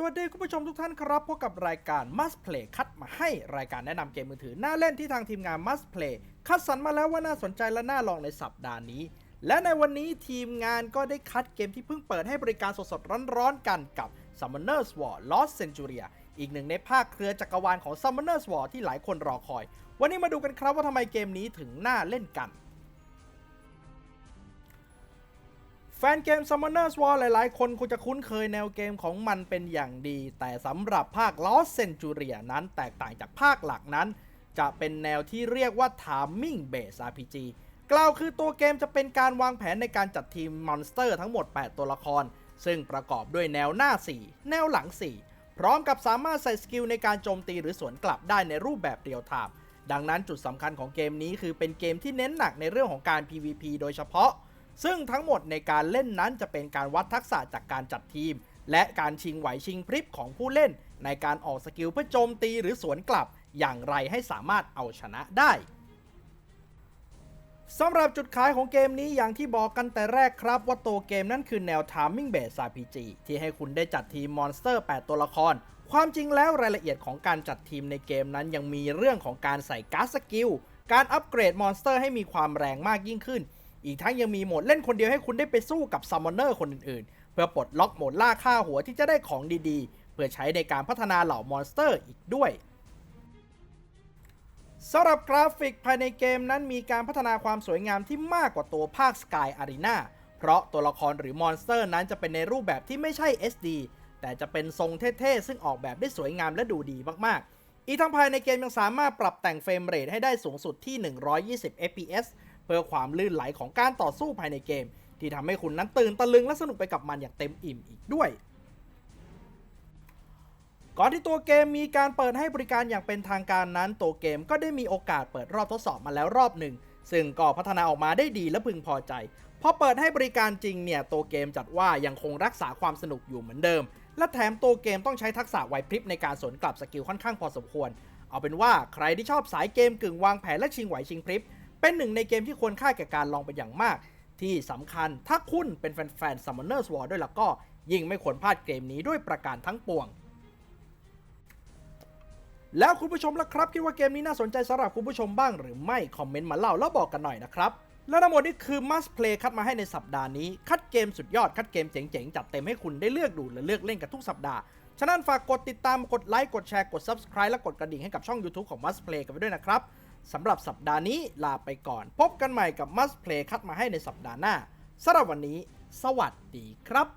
สวัสดีคุณผู้ชมทุกท่านครับพบกับรายการ Must Play คัดมาให้รายการแนะนำเกมมือถือน่าเล่นที่ทางทีมงาน Must Play คัดสรรมาแล้วว่าน่าสนใจและน่าลองในสัปดาห์นี้ และในวันนี้ทีมงานก็ได้คัดเกมที่เพิ่งเปิดให้บริการสดๆร้อนๆกันกับ Summoner's War Lost Centuria อีกหนึ่งในภาคเครือจักรวาลของ Summoner's War ที่หลายคนรอคอย วันนี้มาดูกันครับว่าทำไมเกมนี้ถึงน่าเล่นกัน แฟนเกม Summoners War หลาย ๆ คนคงจะคุ้นเคยแนวเกมของมันเป็นอย่างดี แต่สำหรับภาค Lost Centuria นั้นแตกต่างจากภาคหลักนั้น จะเป็นแนวที่เรียกว่า Timing Based RPG กล่าวคือตัวเกมจะเป็นการวางแผนในการจัดทีมมอนสเตอร์ทั้งหมด 8 ตัวละคร ซึ่งประกอบด้วยแนวหน้า 4 แนวหลัง 4 พร้อมกับสามารถใส่สกิลในการโจมตีหรือสวนกลับได้ในรูปแบบเรียลไทม์ดังนั้นจุดสำคัญของเกมนี้คือเป็นเกมที่เน้นหนักในเรื่องของการ PVP โดยเฉพาะ ซึ่งทั้งหมดในการเล่นนั้นจะเป็นการวัดทักษะจากการจัดทีม และการชิงไหวชิงพริบของผู้เล่น ในการออกสกิลเพื่อโจมตีหรือสวนกลับ อย่างไรให้สามารถเอาชนะได้สำหรับจุดขายของเกมนี้อย่างที่บอกกันแต่แรกครับว่าตัวเกมนั้นคือแนว Timing Based RPG ที่ให้คุณได้จัดทีมมอนสเตอร์ 8 ตัวละคร ความจริงแล้วรายละเอียดของการจัดทีมในเกมนั้นยังมีเรื่องของการใส่การ์ดสกิล การอัปเกรดมอนสเตอร์ให้มีความแรงมากยิ่งขึ้น อีกทั้งยังมีโหมดเล่นคนเดียวให้คุณได้ไปสู้กับซัมมอนเนอร์คนอื่นๆ เพื่อปลดล็อกโหมดล่าฆ่าหัวที่จะได้ของดีๆ เพื่อใช้ในการพัฒนาเหล่ามอนสเตอร์อีกด้วยสำหรับกราฟิกภายในเกมนั้นมีการพัฒนาความสวยงามที่มากกว่าตัวภาค Sky Arena เพราะตัวละครหรือมอนสเตอร์นั้นจะเป็นในรูปแบบที่ไม่ใช่ SD แต่จะเป็นทรงเท่ๆ ซึ่งออกแบบได้สวยงามและดูดีมากๆ อีกทั้งภายในเกมยังสามารถปรับแต่งเฟรมเรทให้ได้สูงสุดที่ 120 fps เพื่อความลื่นไหลของการต่อสู้ภายในเกม ที่ทำให้คุณนั้นตื่นตะลึงและสนุกไปกับมันอย่างเต็มอิ่มอีกด้วยก่อนที่ตัวเกมมีการเปิดให้บริการอย่างเป็นทางการนั้น ตัวเกมก็ได้มีโอกาสเปิดรอบทดสอบมาแล้วรอบหนึ่ง ซึ่งก็พัฒนาออกมาได้ดีและพึงพอใจ พอเปิดให้บริการจริงเนี่ย ตัวเกมจัดว่ายังคงรักษาความสนุกอยู่เหมือนเดิม และแถมตัวเกมต้องใช้ทักษะไหวพริบในการสวนกลับสกิลค่อนข้างพอสมควร เอาเป็นว่าใครที่ชอบสายเกมกึ่งวางแผนและชิงไหวชิงพริบ เป็นหนึ่งในเกมที่ควรค่าแก่การลองเป็นอย่างมาก ที่สำคัญถ้าคุณเป็นแฟนๆ Summoners War ด้วยแล้วก็ยิ่งไม่ควรพลาดเกมนี้ด้วยประการทั้งปวง แล้วคุณผู้ชมล่ะครับ คิดว่าเกมนี้น่าสนใจสำหรับคุณผู้ชมบ้างหรือไม่คอมเมนต์มาเล่าแล้วบอกกันหน่อยนะครับและทั้งหมดนี้คือ Must Play คัดมาให้ในสัปดาห์นี้ คัดเกมสุดยอด คัดเกมเจ๋งๆ จัดเต็มให้คุณได้เลือกดูและเลือกเล่นกันทุกสัปดาห์ ฉะนั้นฝากกดติดตาม กดไลค์ กดแชร์ กด Subscribe และกดกระดิ่งให้กับช่อง YouTube ของ Must Play กันไปด้วยนะครับ สำหรับสัปดาห์นี้ลาไปก่อน พบกันใหม่กับ Must Play คัดมาให้ในสัปดาห์หน้าสำหรับวันนี้ สวัสดีครับ